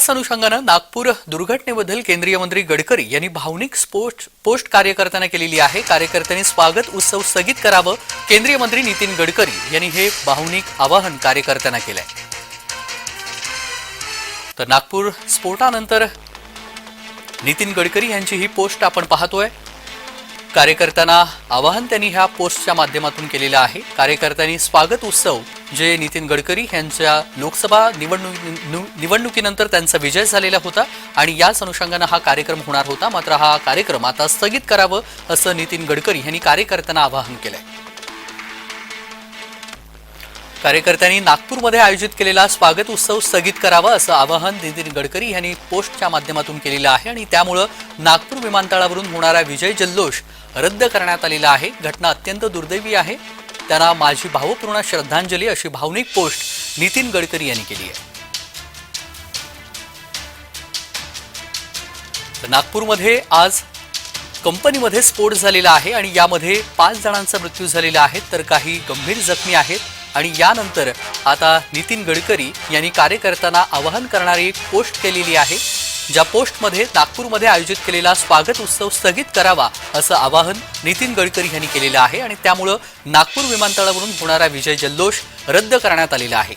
याच अनुषंगानं नागपूर दुर्घटनेबद्दल केंद्रीय मंत्री गडकरी यांनी भावनिक पोस्ट पोस्ट कार्यकर्त्यांना केलेली आहे. कार्यकर्त्यांनी स्वागत उत्सव स्थगित करावं. केंद्रीय मंत्री नितीन गडकरी यांनी हे भावनिक आवाहन कार्यकर्त्यांना केलंय. तर नागपूर स्फोटानंतर नितीन गडकरी यांची ही पोस्ट आपण पाहतोय. कार्यकर्त्यांना आवाहन त्यांनी ह्या पोस्टच्या माध्यमातून केलेलं आहे. कार्यकर्त्यांनी स्वागत उत्सव जे नितीन गडकरी यांच्या लोकसभा निवडणूक निवडणुकीनंतर त्यांचा विजय झालेला होता आणि याच अनुषंगानं हा कार्यक्रम होणार होता. मात्र हा कार्यक्रम आता स्थगित करावं असं नितीन गडकरी यांनी कार्यकर्त्यांना आवाहन केलं आहे कार्यकर्त्यांनी नागपूरमध्ये आयोजित केलेला स्वागत उत्सव स्थगित करावा असं आवाहन नितीन गडकरी यांनी पोस्टच्या माध्यमातून केलेलं आहे आणि त्यामुळं नागपूर विमानतळावरून होणारा विजय जल्लोष रद्द करण्यात आलेला आहे. घटना अत्यंत दुर्दैवी आहे. त्यांना माझी भावपूर्ण श्रद्धांजली अशी भावनिक पोस्ट नितीन गडकरी यांनी केली आहे. नागपूरमध्ये आज कंपनीमध्ये स्फोट झालेला आहे आणि यामध्ये पाच जणांचा मृत्यू झालेला आहे. तर काही गंभीर जखमी आहेत. आणि यानंतर आता नितीन गडकरी यांनी कार्यकर्त्यांना आवाहन करणारी एक पोस्ट केलेली आहे ज्या पोस्टमध्ये नागपूरमध्ये आयोजित केलेला स्वागत उत्सव स्थगित करावा असं आवाहन नितीन गडकरी यांनी केलेलं आहे आणि त्यामुळं नागपूर विमानतळावरून होणारा विजय जल्लोष रद्द करण्यात आलेला आहे.